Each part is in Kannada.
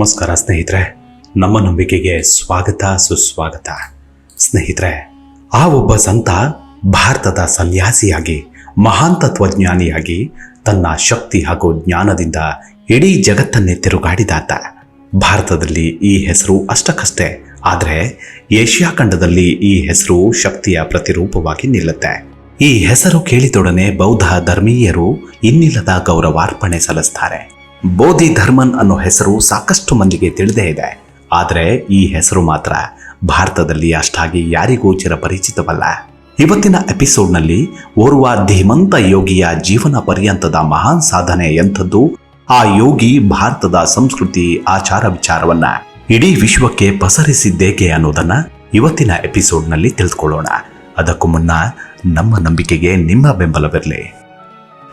ನಮಸ್ಕಾರ ಸ್ನೇಹಿತರೆ, ನಮ್ಮ ನಂಬಿಕೆಗೆ ಸ್ವಾಗತ, ಸುಸ್ವಾಗತ. ಸ್ನೇಹಿತರೆ, ಆ ಒಬ್ಬ ಸಂತ ಭಾರತದ ಸನ್ಯಾಸಿಯಾಗಿ ಮಹಾನ್ ತತ್ವಜ್ಞಾನಿಯಾಗಿ ತನ್ನ ಶಕ್ತಿ ಹಾಗೂ ಜ್ಞಾನದಿಂದ ಇಡೀ ಜಗತ್ತನ್ನೇ ತಿರುಗಾಡಿದಾತ. ಭಾರತದಲ್ಲಿ ಈ ಹೆಸರು ಅಷ್ಟಕ್ಕಷ್ಟೇ, ಆದರೆ ಏಷ್ಯಾ ಖಂಡದಲ್ಲಿ ಈ ಹೆಸರು ಶಕ್ತಿಯ ಪ್ರತಿರೂಪವಾಗಿ ನಿಲ್ಲುತ್ತೆ. ಈ ಹೆಸರು ಕೇಳಿದೊಡನೆ ಬೌದ್ಧ ಧರ್ಮೀಯರು ಇನ್ನಿಲ್ಲದ ಗೌರವಾರ್ಪಣೆ ಸಲ್ಲಿಸ್ತಾರೆ. ಬೋಧಿ ಧರ್ಮನ್ ಅನ್ನೋ ಹೆಸರು ಸಾಕಷ್ಟು ಮಂದಿಗೆ ತಿಳಿದೇ ಇದೆ. ಆದರೆ ಈ ಹೆಸರು ಮಾತ್ರ ಭಾರತದಲ್ಲಿ ಅಷ್ಟಾಗಿ ಯಾರಿಗೂ ಚಿರಪರಿಚಿತವಲ್ಲ ಇವತ್ತಿನ ಎಪಿಸೋಡ್ನಲ್ಲಿ ಓರ್ವ ಧೀಮಂತ ಯೋಗಿಯ ಜೀವನ ಪರ್ಯಂತದ ಮಹಾನ್ ಸಾಧನೆ ಎಂಥದ್ದು? ಆ ಯೋಗಿ ಭಾರತದ ಸಂಸ್ಕೃತಿ ಆಚಾರ ವಿಚಾರವನ್ನ ಇಡೀ ವಿಶ್ವಕ್ಕೆ ಪಸರಿಸಿದ್ದೇಕೆ ಅನ್ನೋದನ್ನ ಇವತ್ತಿನ ಎಪಿಸೋಡ್ನಲ್ಲಿ ತಿಳಿದುಕೊಳ್ಳೋಣ ಅದಕ್ಕೂ ಮುನ್ನ ನಮ್ಮ ನಂಬಿಕೆಗೆ ನಿಮ್ಮ ಬೆಂಬಲವಿರಲಿ.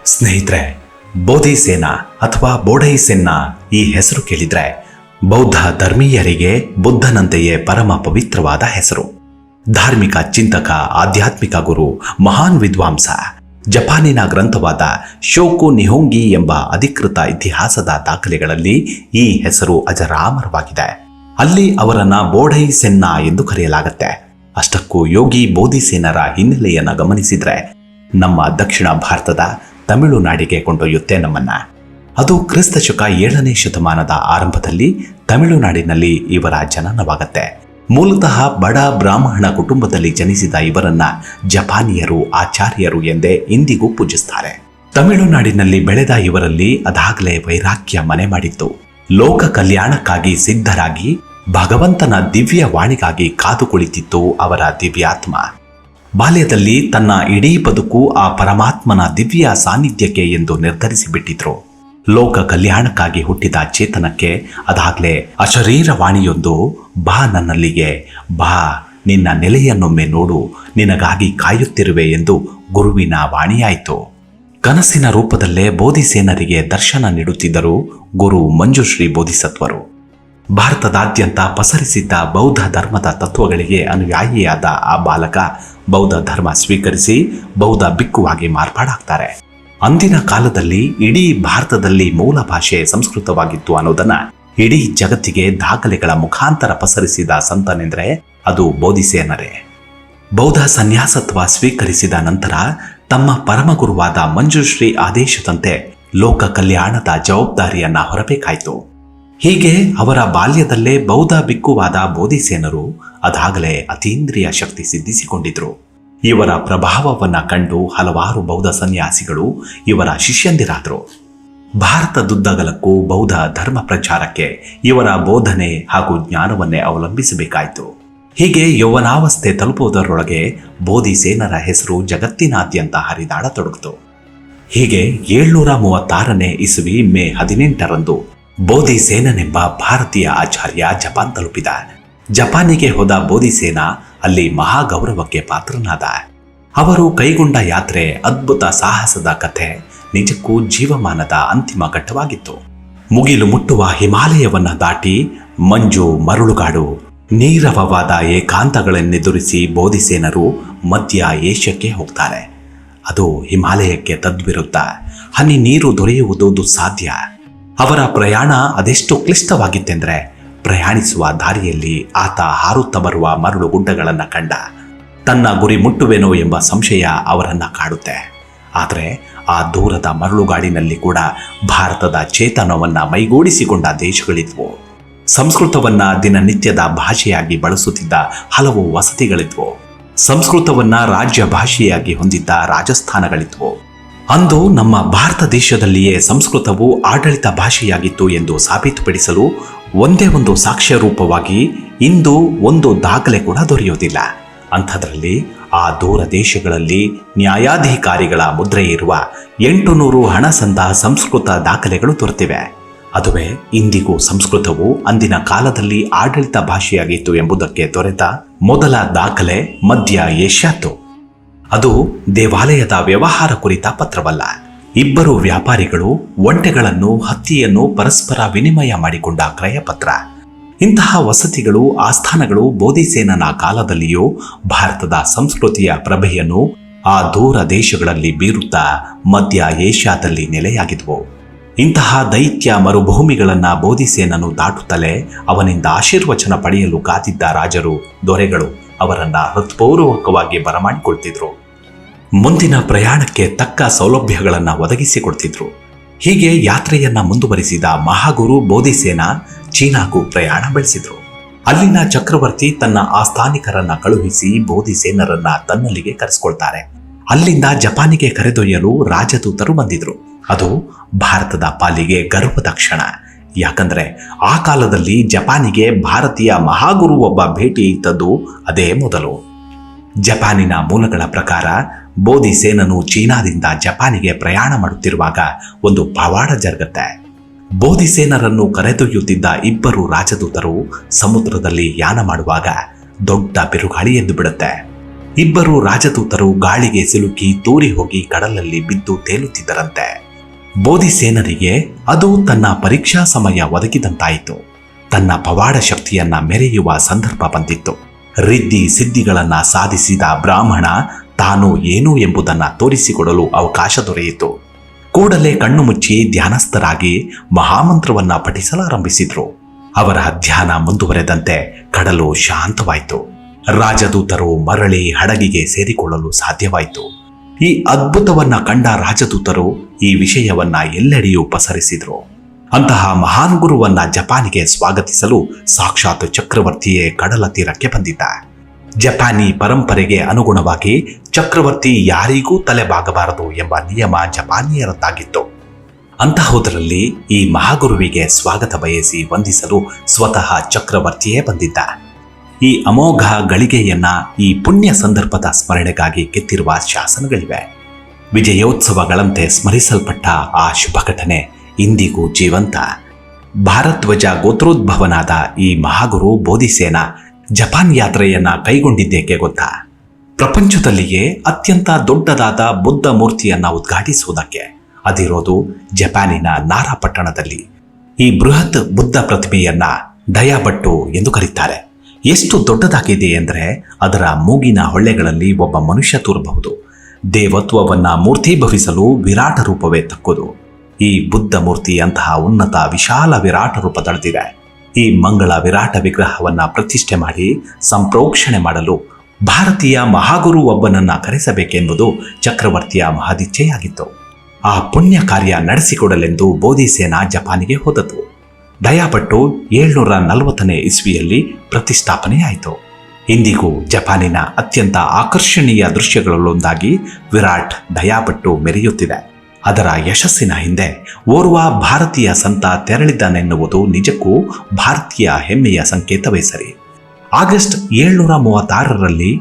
ಸ್ನೇಹಿತರೆ ಬೋಧಿ ಸೇನಾ ಅಥವಾ ಬೋಡೈಸೆನ್ನಾ ಈ ಹೆಸರು ಕೇಳಿದ್ರೆ ಬೌದ್ಧ ಧರ್ಮೀಯರಿಗೆ ಬುದ್ಧನಂತೆಯೇ ಪರಮ ಪವಿತ್ರವಾದ ಹೆಸರು. ಧಾರ್ಮಿಕ ಚಿಂತಕ, ಆಧ್ಯಾತ್ಮಿಕ ಗುರು, ಮಹಾನ್ ವಿದ್ವಾಂಸ, ಜಪಾನಿನ ಗ್ರಂಥವಾದ ಶೋಕು ನಿಹೋಂಗಿ ಎಂಬ ಅಧಿಕೃತ ಇತಿಹಾಸದ ದಾಖಲೆಗಳಲ್ಲಿ ಈ ಹೆಸರು ಅಜರಾಮರವಾಗಿದೆ. ಅಲ್ಲಿ ಅವರನ್ನ ಬೋಢೈ ಸೆನ್ನಾ ಎಂದು ಕರೆಯಲಾಗುತ್ತೆ. ಅಷ್ಟಕ್ಕೂ ಯೋಗಿ ಬೋಧಿಸೇನರ ಹಿನ್ನೆಲೆಯನ್ನು ಗಮನಿಸಿದ್ರೆ ನಮ್ಮ ದಕ್ಷಿಣ ಭಾರತದ ತಮಿಳುನಾಡಿಗೆ ಕೊಂಡೊಯ್ಯುತ್ತೆ ನಮ್ಮನ್ನ. ಅದು ಕ್ರಿಸ್ತ ಶುಕ ಏಳನೇ ಶತಮಾನದ ಆರಂಭದಲ್ಲಿ ತಮಿಳುನಾಡಿನಲ್ಲಿ ಇವರ ಜನನವಾಗತ್ತೆ. ಮೂಲತಃ ಬಡ ಬ್ರಾಹ್ಮಣ ಕುಟುಂಬದಲ್ಲಿ ಜನಿಸಿದ ಇವರನ್ನ ಜಪಾನಿಯರು, ಆಚಾರ್ಯರು ಎಂದೇ ಇಂದಿಗೂ ಪೂಜಿಸ್ತಾರೆ. ತಮಿಳುನಾಡಿನಲ್ಲಿ ಬೆಳೆದ ಇವರಲ್ಲಿ ಅದಾಗಲೇ ವೈರಾಗ್ಯ ಮನೆ ಮಾಡಿತ್ತು. ಲೋಕ ಕಲ್ಯಾಣಕ್ಕಾಗಿ ಸಿದ್ಧರಾಗಿ ಭಗವಂತನ ದಿವ್ಯ ವಾಣಿಗಾಗಿ ಕಾದು ಕುಳಿತಿತ್ತು ಅವರ ದಿವ್ಯಾತ್ಮ. ಬಾಲ್ಯದಲ್ಲಿ ತನ್ನ ಇಡೀ ಬದುಕು ಆ ಪರಮಾತ್ಮನ ದಿವ್ಯ ಸಾನ್ನಿಧ್ಯಕ್ಕೆ ಎಂದು ನಿರ್ಧರಿಸಿ ಬಿಟ್ಟಿದ್ರು ಲೋಕ ಕಲ್ಯಾಣಕ್ಕಾಗಿ ಹುಟ್ಟಿದ ಚೇತನಕ್ಕೆ ಅದಾಗಲೇ ಅಶರೀರ ವಾಣಿಯೊಂದು, ಬಾ ನನ್ನಲ್ಲಿಗೆ, ಬಾ, ನಿನ್ನ ನೆಲೆಯನ್ನೊಮ್ಮೆ ನೋಡು, ನಿನಗಾಗಿ ಕಾಯುತ್ತಿರುವೆ ಎಂದು ಗುರುವಿನ ವಾಣಿಯಾಯಿತು. ಕನಸಿನ ರೂಪದಲ್ಲೇ ಬೋಧಿಸೇನರಿಗೆ ದರ್ಶನ ನೀಡುತ್ತಿದ್ದರು ಗುರು ಮಂಜುಶ್ರೀ ಬೋಧಿಸತ್ವರು. ಭಾರತದಾದ್ಯಂತ ಪಸರಿಸಿದ್ದ ಬೌದ್ಧ ಧರ್ಮದ ತತ್ವಗಳಿಗೆ ಅನುಯಾಯಿಯಾದ ಆ ಬಾಲಕ ಬೌದ್ಧ ಧರ್ಮ ಸ್ವೀಕರಿಸಿ ಬೌದ್ಧ ಬಿಕ್ಕುವಾಗಿ ಮಾರ್ಪಾಡಾಗ್ತಾರೆ. ಅಂದಿನ ಕಾಲದಲ್ಲಿ ಇಡೀ ಭಾರತದಲ್ಲಿ ಮೂಲ ಭಾಷೆ ಸಂಸ್ಕೃತವಾಗಿತ್ತು ಅನ್ನೋದನ್ನ ಇಡೀ ಜಗತ್ತಿಗೆ ದಾಖಲೆಗಳ ಮುಖಾಂತರ ಪಸರಿಸಿದ ಸಂತನೆಂದ್ರೆ ಅದು ಬೋಧಿಸೇನರೇ. ಬೌದ್ಧ ಸನ್ಯಾಸತ್ವ ಸ್ವೀಕರಿಸಿದ ನಂತರ ತಮ್ಮ ಪರಮಗುರುವಾದ ಮಂಜುಶ್ರೀ ಆದೇಶದಂತೆ ಲೋಕ ಕಲ್ಯಾಣದ ಜವಾಬ್ದಾರಿಯನ್ನ ಹೊರಬೇಕಾಯಿತು. ಹೀಗೆ ಅವರ ಬಾಲ್ಯದಲ್ಲೇ ಬೌದ್ಧ ಬಿಕ್ಕುವಾದ ಬೋಧಿಸೇನರು ಅದಾಗಲೇ ಅತೀಂದ್ರಿಯ ಶಕ್ತಿ ಸಿದ್ಧಿಸಿಕೊಂಡಿದ್ರು. ಇವರ ಪ್ರಭಾವವನ್ನು ಕಂಡು ಹಲವಾರು ಬೌದ್ಧ ಸನ್ಯಾಸಿಗಳು ಇವರ ಶಿಷ್ಯಂದಿರಾದರು. ಭಾರತದುದ್ದಗಲಕ್ಕೂ ಬೌದ್ಧ ಧರ್ಮ ಪ್ರಚಾರಕ್ಕೆ ಇವರ ಬೋಧನೆ ಹಾಗೂ ಜ್ಞಾನವನ್ನೇ ಅವಲಂಬಿಸಬೇಕಾಯಿತು. ಹೀಗೆ ಯೌವನಾವಸ್ಥೆ ತಲುಪುವುದರೊಳಗೆ ಬೋಧಿಸೇನರ ಹೆಸರು ಜಗತ್ತಿನಾದ್ಯಂತ ಹರಿದಾಡತೊಡಗಿತು. ಹೀಗೆ ಏಳ್ನೂರ ಮೂವತ್ತಾರನೇ ಇಸುವಿ ಮೇ ಹದಿನೆಂಟರಂದು ಬೋಧಿಸೇನನೆಂಬ ಭಾರತೀಯ ಆಚಾರ್ಯ ಜಪಾನ್ ತಲುಪಿದ. ಜಪಾನಿಗೆ ಹೋದ ಬೋಧಿಸೇನ ಅಲ್ಲಿ ಮಹಾಗೌರವಕ್ಕೆ ಪಾತ್ರನಾದ. ಅವರು ಕೈಗೊಂಡ ಯಾತ್ರೆ ಅದ್ಭುತ ಸಾಹಸದ ಕಥೆ, ನಿಜಕ್ಕೂ ಜೀವಮಾನದ ಅಂತಿಮ ಘಟ್ಟವಾಗಿತ್ತು. ಮುಗಿಲು ಮುಟ್ಟುವ ಹಿಮಾಲಯವನ್ನು ದಾಟಿ ಮಂಜು ಮರಳುಗಾಡು, ನೀರವವಾದ ಏಕಾಂತಗಳನ್ನೆದುರಿಸಿ ಬೋಧಿಸೇನರು ಮಧ್ಯ ಏಷ್ಯಕ್ಕೆ ಹೋಗ್ತಾರೆ. ಅದು ಹಿಮಾಲಯಕ್ಕೆ ತದ್ವಿರುದ್ಧ. ಹನಿ ನೀರು ದೊರೆಯುವುದು ದುಸ್ಸಾಧ್ಯ. ಅವರ ಪ್ರಯಾಣ ಅದೆಷ್ಟು ಕ್ಲಿಷ್ಟವಾಗಿತ್ತೆಂದರೆ ಪ್ರಯಾಣಿಸುವ ದಾರಿಯಲ್ಲಿ ಆತ ಹಾರುತ್ತಾ ಬರುವ ಮರಳು ಗುಡ್ಡಗಳನ್ನು ಕಂಡ ತನ್ನ ಗುರಿ ಮುಟ್ಟುವೆನೋ ಎಂಬ ಸಂಶಯ ಅವರನ್ನು ಕಾಡುತ್ತೆ. ಆದರೆ ಆ ದೂರದ ಮರಳುಗಾಡಿನಲ್ಲಿ ಕೂಡ ಭಾರತದ ಚೇತನವನ್ನು ಮೈಗೂಡಿಸಿಕೊಂಡ ದೇಶಗಳಿದ್ವು. ಸಂಸ್ಕೃತವನ್ನ ದಿನನಿತ್ಯದ ಭಾಷೆಯಾಗಿ ಬಳಸುತ್ತಿದ್ದ ಹಲವು ವಸತಿಗಳಿದ್ವು. ಸಂಸ್ಕೃತವನ್ನ ರಾಜ್ಯ ಭಾಷೆಯಾಗಿ ಹೊಂದಿದ್ದ ರಾಜಸ್ಥಾನಗಳಿದ್ವು. ಅಂದು ನಮ್ಮ ಭಾರತ ದೇಶದಲ್ಲಿಯೇ ಸಂಸ್ಕೃತವು ಆಡಳಿತ ಭಾಷೆಯಾಗಿತ್ತು ಎಂದು ಸಾಬೀತುಪಡಿಸಲು ಒಂದೇ ಒಂದು ಸಾಕ್ಷ್ಯ ರೂಪವಾಗಿ ಇಂದು ಒಂದು ದಾಖಲೆ ಕೂಡ ದೊರೆಯುವುದಿಲ್ಲ. ಅಂಥದ್ರಲ್ಲಿ ಆ ದೂರ ದೇಶಗಳಲ್ಲಿ ನ್ಯಾಯಾಧಿಕಾರಿಗಳ ಮುದ್ರೆ ಇರುವ ಎಂಟು ನೂರು ಹಣ ಸಂದ ಸಂಸ್ಕೃತ ದಾಖಲೆಗಳು ದೊರೆತಿವೆ. ಅದುವೇ ಇಂದಿಗೂ ಸಂಸ್ಕೃತವು ಅಂದಿನ ಕಾಲದಲ್ಲಿ ಆಡಳಿತ ಭಾಷೆಯಾಗಿತ್ತು ಎಂಬುದಕ್ಕೆ ದೊರೆತ ಮೊದಲ ದಾಖಲೆ ಮಧ್ಯ ಏಷ್ಯಾತ್ತು. ಅದು ದೇವಾಲಯದ ವ್ಯವಹಾರ ಕುರಿತ ಪತ್ರವಲ್ಲ. ಇಬ್ಬರು ವ್ಯಾಪಾರಿಗಳು ಒಂಟೆಗಳನ್ನು, ಹತ್ತಿಯನ್ನು ಪರಸ್ಪರ ವಿನಿಮಯ ಮಾಡಿಕೊಂಡ ಕ್ರಯಪತ್ರ. ಇಂತಹ ವಸತಿಗಳು, ಆಸ್ಥಾನಗಳು ಬೋಧಿಸೇನನ ಕಾಲದಲ್ಲಿಯೂ ಭಾರತದ ಸಂಸ್ಕೃತಿಯ ಪ್ರಭೆಯನ್ನು ಆ ದೂರ ದೇಶಗಳಲ್ಲಿ ಬೀರುತ್ತಾ ಮಧ್ಯ ಏಷ್ಯಾದಲ್ಲಿ ನೆಲೆಯಾಗಿದ್ವು. ಇಂತಹ ದೈತ್ಯ ಮರುಭೂಮಿಗಳನ್ನು ಬೋಧಿಸೇನನು ದಾಟುತ್ತಲೇ ಅವನಿಂದ ಆಶೀರ್ವಚನ ಪಡೆಯಲು ಕಾದಿದ್ದ ರಾಜರು ದೊರೆಗಳು. ಅವರನ್ನ ಹೃತ್ಪೂರ್ವಕವಾಗಿ ಬರಮಾಡಿಕೊಳ್ತಿದ್ರು. ಮುಂದಿನ ಪ್ರಯಾಣಕ್ಕೆ ತಕ್ಕ ಸೌಲಭ್ಯಗಳನ್ನು ಒದಗಿಸಿಕೊಡ್ತಿದ್ರು ಹೀಗೆ ಯಾತ್ರೆಯನ್ನ ಮುಂದುವರಿಸಿದ ಮಹಾಗುರು ಬೋಧಿಸೇನ ಚೀನಾಗೂ ಪ್ರಯಾಣ ಬೆಳೆಸಿದ್ರು. ಅಲ್ಲಿನ ಚಕ್ರವರ್ತಿ ತನ್ನ ಆಸ್ಥಾನಿಕರನ್ನ ಕಳುಹಿಸಿ ಬೋಧಿಸೇನರನ್ನ ತನ್ನಲ್ಲಿಗೆ ಕರೆಸ್ಕೊಳ್ತಾರೆ. ಅಲ್ಲಿಂದ ಜಪಾನಿಗೆ ಕರೆದೊಯ್ಯಲು ರಾಜದೂತರು ಬಂದಿದ್ರು. ಅದು ಭಾರತದ ಪಾಲಿಗೆ ಗರ್ವದ ಕ್ಷಣ. ಯಾಕಂದ್ರೆ ಆ ಕಾಲದಲ್ಲಿ ಜಪಾನಿಗೆ ಭಾರತೀಯ ಮಹಾಗುರು ಒಬ್ಬ ಭೇಟಿ ಇತ್ತದ್ದು ಅದೇ ಮೊದಲು. ಜಪಾನಿನ ಮೂಲಗಳ ಪ್ರಕಾರ ಬೋಧಿಸೇನನು ಚೀನಾದಿಂದ ಜಪಾನಿಗೆ ಪ್ರಯಾಣ ಮಾಡುತ್ತಿರುವಾಗ ಒಂದು ಪವಾಡ ಜರುಗತ್ತೆ. ಬೋಧಿಸೇನರನ್ನು ಕರೆದೊಯ್ಯುತ್ತಿದ್ದ ಇಬ್ಬರು ರಾಜದೂತರು ಸಮುದ್ರದಲ್ಲಿ ಯಾನ ಮಾಡುವಾಗ ದೊಡ್ಡ ಬಿರುಗಾಳಿ ಎಂದು ಬಿಡುತ್ತೆ. ಇಬ್ಬರು ರಾಜದೂತರು ಗಾಳಿಗೆ ಸಿಲುಕಿ ತೂರಿ ಹೋಗಿ ಕಡಲಲ್ಲಿ ಬಿದ್ದು ತೇಲುತ್ತಿದ್ದರಂತೆ. ಬೋಧಿಸೇನರಿಗೆ ಅದು ತನ್ನ ಪರೀಕ್ಷಾ ಸಮಯ ಒದಗಿದಂತಾಯಿತು. ತನ್ನ ಪವಾಡ ಶಕ್ತಿಯನ್ನ ಮೆರೆಯುವ ಸಂದರ್ಭ ಬಂದಿತ್ತು. ರಿದ್ದಿ ಸಿದ್ಧಿಗಳನ್ನ ಸಾಧಿಸಿದ ಬ್ರಾಹ್ಮಣ ತಾನು ಏನು ಎಂಬುದನ್ನ ತೋರಿಸಿಕೊಡಲು ಅವಕಾಶ ದೊರೆಯಿತು. ಕೂಡಲೇ ಕಣ್ಣು ಮುಚ್ಚಿ ಧ್ಯಾನಸ್ಥರಾಗಿ ಮಹಾಮಂತ್ರವನ್ನ ಪಠಿಸಲಾರಂಭಿಸಿದ್ರು. ಅವರ ಧ್ಯಾನ ಮುಂದುವರೆದಂತೆ ಕಡಲು ಶಾಂತವಾಯಿತು. ರಾಜದೂತರು ಮರಳಿ ಹಡಗಿಗೆ ಸೇರಿಕೊಳ್ಳಲು ಸಾಧ್ಯವಾಯಿತು. ಈ ಅದ್ಭುತವನ್ನ ಕಂಡ ರಾಜದೂತರು ಈ ವಿಷಯವನ್ನ ಎಲ್ಲೆಡೆಯೂ ಪಸರಿಸಿದ್ರು. ಅಂತಹ ಮಹಾನ್ ಗುರುವನ್ನ ಜಪಾನಿಗೆ ಸ್ವಾಗತಿಸಲು ಸಾಕ್ಷಾತ್ ಚಕ್ರವರ್ತಿಯೇ ಕಡಲ ತೀರಕ್ಕೆ ಬಂದಿದ್ದ. ಜಪಾನಿ ಪರಂಪರೆಗೆ ಅನುಗುಣವಾಗಿ ಚಕ್ರವರ್ತಿ ಯಾರಿಗೂ ತಲೆಬಾಗಬಾರದು ಎಂಬ ನಿಯಮ ಜಪಾನಿಯರದ್ದಾಗಿತ್ತು. ಅಂತಹುದರಲ್ಲಿ ಈ ಮಹಾಗುರುವಿಗೆ ಸ್ವಾಗತ ಬಯಸಿ ವಂದಿಸಲು ಸ್ವತಃ ಚಕ್ರವರ್ತಿಯೇ ಬಂದಿದ್ದ. ಈ ಅಮೋಘ ಗಳಿಗೆಯನ್ನ ಈ ಪುಣ್ಯ ಸಂದರ್ಭದ ಸ್ಮರಣೆಗಾಗಿ ಕೆತ್ತಿರುವ ಶಾಸನಗಳಿವೆ. ವಿಜಯೋತ್ಸವಗಳಂತೆ ಸ್ಮರಿಸಲ್ಪಟ್ಟ ಆ ಶುಭ ಘಟನೆ ಇಂದಿಗೂ ಜೀವಂತ. ಭಾರತ್ವಜ ಗೋತ್ರೋದ್ಭವನಾದ ಈ ಮಹಾಗುರು ಬೋಧಿಸೇನ ಜಪಾನ್ ಯಾತ್ರೆಯನ್ನ ಕೈಗೊಂಡಿದ್ದೇಕೆ ಗೊತ್ತಾ? ಪ್ರಪಂಚದಲ್ಲಿಯೇ ಅತ್ಯಂತ ದೊಡ್ಡದಾದ ಬುದ್ಧ ಮೂರ್ತಿಯನ್ನ ಉದ್ಘಾಟಿಸುವುದಕ್ಕೆ ಅದಿರೋದು ಜಪಾನಿನ ನಾರಾ ಪಟ್ಟಣದಲ್ಲಿ. ಈ ಬೃಹತ್ ಬುದ್ಧ ಪ್ರತಿಮೆಯನ್ನ ಡಯಾಬಟ್ಟು ಎಂದು ಕರೀತಾರೆ. ಎಷ್ಟು ದೊಡ್ಡದಾಗಿದೆ ಅಂದರೆ ಅದರ ಮೂಗಿನ ಹೊಳ್ಳೆಗಳಲ್ಲಿ ಒಬ್ಬ ಮನುಷ್ಯ ತೂರಬಹುದು. ದೇವತ್ವವನ್ನ ಮೂರ್ತಿಭವಿಸಲು ವಿರಾಟ ರೂಪವೇ ತಕ್ಕುದು. ಈ ಬುದ್ಧ ಮೂರ್ತಿ ಅಂತಹ ಉನ್ನತ ವಿಶಾಲ ವಿರಾಟ ರೂಪ ತಳೆದಿದೆ ಈ ಮಂಗಳ ವಿರಾಟ ವಿಗ್ರಹವನ್ನ ಪ್ರತಿಷ್ಠೆ ಮಾಡಿ ಸಂಪ್ರೋಕ್ಷಣೆ ಮಾಡಲು ಭಾರತೀಯ ಮಹಾಗುರು ಒಬ್ಬನನ್ನ ಕರೆಸಬೇಕೆಂಬುದು ಚಕ್ರವರ್ತಿಯ ಮಹಾದಿಚ್ಛೆಯಾಗಿತ್ತು. ಆ ಪುಣ್ಯ ಕಾರ್ಯ ನಡೆಸಿಕೊಡಲೆಂದು ಬೋಧಿಸೇನ ಜಪಾನಿಗೆ ಹೋದತು ದಯಾಪಟ್ಟು ಏಳ್ನೂರ ನಲವತ್ತನೇ ಇಸ್ವಿಯಲ್ಲಿ ಪ್ರತಿಷ್ಠಾಪನೆಯಾಯಿತು. ಇಂದಿಗೂ ಜಪಾನಿನ ಅತ್ಯಂತ ಆಕರ್ಷಣೀಯ ದೃಶ್ಯಗಳಲ್ಲೊಂದಾಗಿ ವಿರಾಟ್ ದಯಾಪಟ್ಟು ಮೆರೆಯುತ್ತಿದೆ. ಅದರ ಯಶಸ್ಸಿನ ಹಿಂದೆ ಓರ್ವ ಭಾರತೀಯ ಸಂತ ತೆರಳಿದ್ದಾನೆನ್ನುವುದು ನಿಜಕ್ಕೂ ಭಾರತೀಯ ಹೆಮ್ಮೆಯ ಸಂಕೇತವೇ ಸರಿ. ಆಗಸ್ಟ್ ಏಳ್ನೂರ ಮೂವತ್ತಾರರಲ್ಲಿ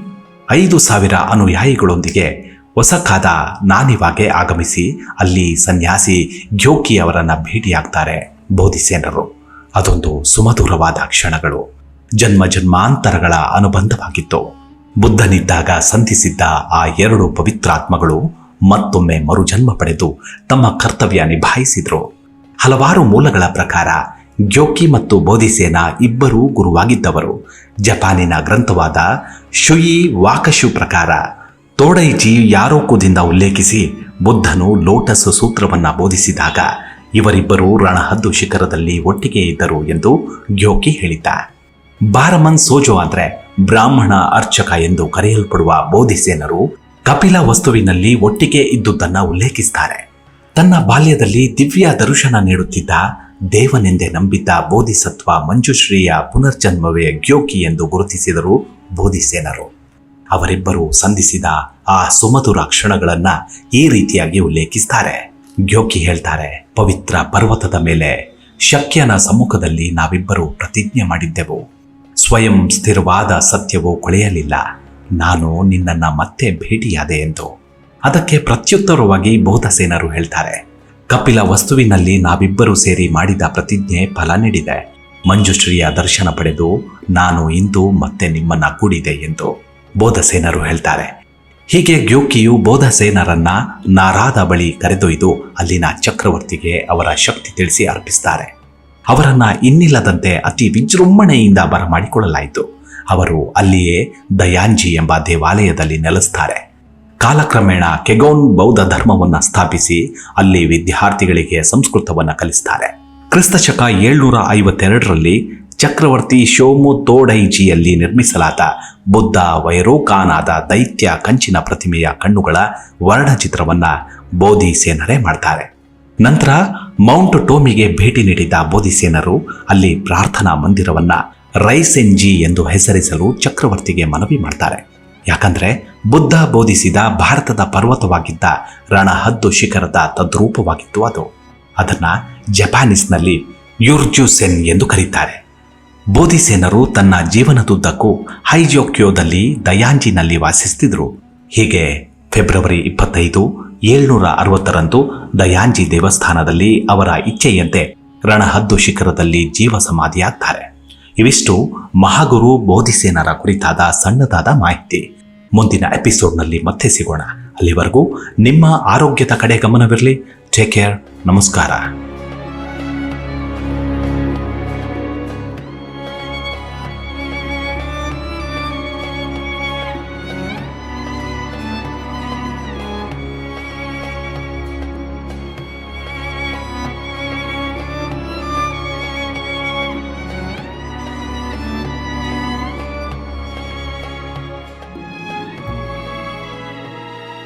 ಐದು ಸಾವಿರ ಅನುಯಾಯಿಗಳೊಂದಿಗೆ ಹೊಸಕಾದ ನಾನಿವಾಗೆ ಆಗಮಿಸಿ ಅಲ್ಲಿ ಸನ್ಯಾಸಿ ಘ್ಯೋಕಿ ಅವರನ್ನ ಭೇಟಿಯಾಗ್ತಾರೆ ಬೋಧಿಸೇನರು. ಅದೊಂದು ಸುಮಧುರವಾದ ಕ್ಷಣಗಳು. ಜನ್ಮ ಜನ್ಮಾಂತರಗಳ ಅನುಬಂಧವಾಗಿತ್ತು. ಬುದ್ಧನಿದ್ದಾಗ ಸಂಧಿಸಿದ್ದ ಆ ಎರಡು ಪವಿತ್ರಾತ್ಮಗಳು ಮತ್ತೊಮ್ಮೆ ಮರುಜನ್ಮ ಪಡೆದು ತಮ್ಮ ಕರ್ತವ್ಯ ನಿಭಾಯಿಸಿದರು. ಹಲವಾರು ಮೂಲಗಳ ಪ್ರಕಾರ ಗ್ಯೋಕಿ ಮತ್ತು ಬೋಧಿಸೇನ ಇಬ್ಬರೂ ಗುರುವಾಗಿದ್ದವರು. ಜಪಾನಿನ ಗ್ರಂಥವಾದ ಶುಯಿ ವಾಕಶು ಪ್ರಕಾರ ತೋಡೈಜಿ ಯಾರೋಕುದಿಂದ ಉಲ್ಲೇಖಿಸಿ ಬುದ್ಧನು ಲೋಟಸ್ ಸೂತ್ರವನ್ನ ಬೋಧಿಸಿದಾಗ ಇವರಿಬ್ಬರು ರಣಹದ್ದು ಶಿಖರದಲ್ಲಿ ಒಟ್ಟಿಗೆ ಇದ್ದರು ಎಂದು ಗ್ಯೋಕಿ ಹೇಳಿದ್ದ. ಬಾರಮನ್ ಸೋಜೋ ಬ್ರಾಹ್ಮಣ ಅರ್ಚಕ ಎಂದು ಕರೆಯಲ್ಪಡುವ ಬೋಧಿಸೇನರು ಕಪಿಲ ವಸ್ತುವಿನಲ್ಲಿ ಒಟ್ಟಿಗೆ ಇದ್ದುದನ್ನು ಉಲ್ಲೇಖಿಸ್ತಾರೆ. ತನ್ನ ಬಾಲ್ಯದಲ್ಲಿ ದಿವ್ಯ ದರ್ಶನ ನೀಡುತ್ತಿದ್ದ ದೇವನೆಂದೇ ನಂಬಿದ್ದ ಬೋಧಿಸತ್ವ ಮಂಜುಶ್ರೀಯ ಪುನರ್ಜನ್ಮವೇ ಗ್ಯೋಕಿ ಎಂದು ಗುರುತಿಸಿದರು ಬೋಧಿಸೇನರು. ಅವರಿಬ್ಬರು ಸಂಧಿಸಿದ ಆ ಸುಮಧುರ ಕ್ಷಣಗಳನ್ನ ಈ ರೀತಿಯಾಗಿ ಉಲ್ಲೇಖಿಸ್ತಾರೆ. ಗ್ಯೋಕಿ ಹೇಳ್ತಾರೆ, ಪವಿತ್ರ ಪರ್ವತದ ಮೇಲೆ ಶಕ್ಯನ ಸಮ್ಮುಖದಲ್ಲಿ ನಾವಿಬ್ಬರು ಪ್ರತಿಜ್ಞೆ ಮಾಡಿದ್ದೆವು. ಸ್ವಯಂ ಸ್ಥಿರವಾದ ಸತ್ಯವು ಕೊಳೆಯಲಿಲ್ಲ. ನಾನು ನಿನ್ನನ್ನು ಮತ್ತೆ ಭೇಟಿಯಾದೆ ಎಂದು. ಅದಕ್ಕೆ ಪ್ರತ್ಯುತ್ತರವಾಗಿ ಬೋಧಸೇನರು ಹೇಳ್ತಾರೆ, ಕಪಿಲ ವಸ್ತುವಿನಲ್ಲಿ ನಾವಿಬ್ಬರು ಸೇರಿ ಮಾಡಿದ ಪ್ರತಿಜ್ಞೆ ಫಲ ನೀಡಿದೆ. ಮಂಜುಶ್ರೀಯ ದರ್ಶನ ಪಡೆದು ನಾನು ಇಂದು ಮತ್ತೆ ನಿಮ್ಮನ್ನ ಕೂಡಿದೆ ಎಂದು ಬೋಧಸೇನರು ಹೇಳ್ತಾರೆ. ಹೀಗೆ ಗ್ಯೋಕಿಯು ಬೋಧಸೇನರನ್ನ ನಾರಾದ ಬಳಿ ಕರೆದೊಯ್ದು ಅಲ್ಲಿನ ಚಕ್ರವರ್ತಿಗೆ ಅವರ ಶಕ್ತಿ ತಿಳಿಸಿ ಅರ್ಪಿಸ್ತಾರೆ. ಅವರನ್ನ ಇನ್ನಿಲ್ಲದಂತೆ ಅತಿ ವಿಜೃಂಭಣೆಯಿಂದ ಬರಮಾಡಿಕೊಳ್ಳಲಾಯಿತು. ಅವರು ಅಲ್ಲಿಯೇ ದಯಾಂಜಿ ಎಂಬ ದೇವಾಲಯದಲ್ಲಿ ನೆಲೆಸ್ತಾರೆ. ಕಾಲಕ್ರಮೇಣ ಕೆಗೌನ್ ಬೌದ್ಧ ಧರ್ಮವನ್ನು ಸ್ಥಾಪಿಸಿ ಅಲ್ಲಿ ವಿದ್ಯಾರ್ಥಿಗಳಿಗೆ ಸಂಸ್ಕೃತವನ್ನು ಕಲಿಸ್ತಾರೆ. ಕ್ರಿಸ್ತಶಕ ಏಳ್ನೂರ ಐವತ್ತೆರಡರಲ್ಲಿ ಚಕ್ರವರ್ತಿ ಶೋಮು ತೋಡೈಜಿಯಲ್ಲಿ ನಿರ್ಮಿಸಲಾದ ಬುದ್ಧ ವೈರೋಕಾನಾದ ದೈತ್ಯ ಕಂಚಿನ ಪ್ರತಿಮೆಯ ಕಣ್ಣುಗಳ ವರ್ಣಚಿತ್ರವನ್ನ ಬೋಧಿಸೇನರೇ ಮಾಡ್ತಾರೆ. ನಂತರ ಮೌಂಟ್ ಟೋಮಿಗೆ ಭೇಟಿ ನೀಡಿದ ಬೋಧಿಸೇನರು ಅಲ್ಲಿ ಪ್ರಾರ್ಥನಾ ಮಂದಿರವನ್ನ ರೈಸೆನ್ಜಿ ಎಂದು ಹೆಸರಿಸಲು ಚಕ್ರವರ್ತಿಗೆ ಮನವಿ ಮಾಡ್ತಾರೆ. ಯಾಕಂದ್ರೆ ಬುದ್ಧ ಬೋಧಿಸಿದ ಭಾರತದ ಪರ್ವತವಾಗಿದ್ದ ರಣಹದ್ದು ಶಿಖರದ ತದ್ರೂಪವಾಗಿತ್ತು ಅದು. ಅದನ್ನ ಜಪಾನೀಸ್ನಲ್ಲಿ ಯುರ್ಜುಸೆನ್ ಎಂದು ಕರೀತಾರೆ. ಬೋಧಿಸೇನರು ತನ್ನ ಜೀವನದುದ್ದಕ್ಕೂ ಹೈಜೋಕ್ಯೋದಲ್ಲಿ ದಯಾಂಜಿನಲ್ಲಿ ವಾಸಿಸುತ್ತಿದ್ದರು ಹೀಗೆ ಫೆಬ್ರವರಿ ಇಪ್ಪತ್ತೈದು ಏಳ್ನೂರ ಅರವತ್ತರಂದು ದಯಾಂಜಿ ದೇವಸ್ಥಾನದಲ್ಲಿ ಅವರ ಇಚ್ಛೆಯಂತೆ ರಣಹದ್ದು ಶಿಖರದಲ್ಲಿ ಜೀವ ಸಮಾಧಿಯಾಗ್ತಾರೆ ಇವಿಷ್ಟು ಮಹಾಗುರು ಬೋಧಿಸೇನರ ಕುರಿತಾದ ಸಣ್ಣದಾದ ಮಾಹಿತಿ. ಮುಂದಿನ ಎಪಿಸೋಡ್ನಲ್ಲಿ ಮತ್ತೆ ಸಿಗೋಣ. ಅಲ್ಲಿವರೆಗೂ ನಿಮ್ಮ ಆರೋಗ್ಯದ ಕಡೆ ಗಮನವಿರಲಿ. ಟೇಕ್ ಕೇರ್ ನಮಸ್ಕಾರ.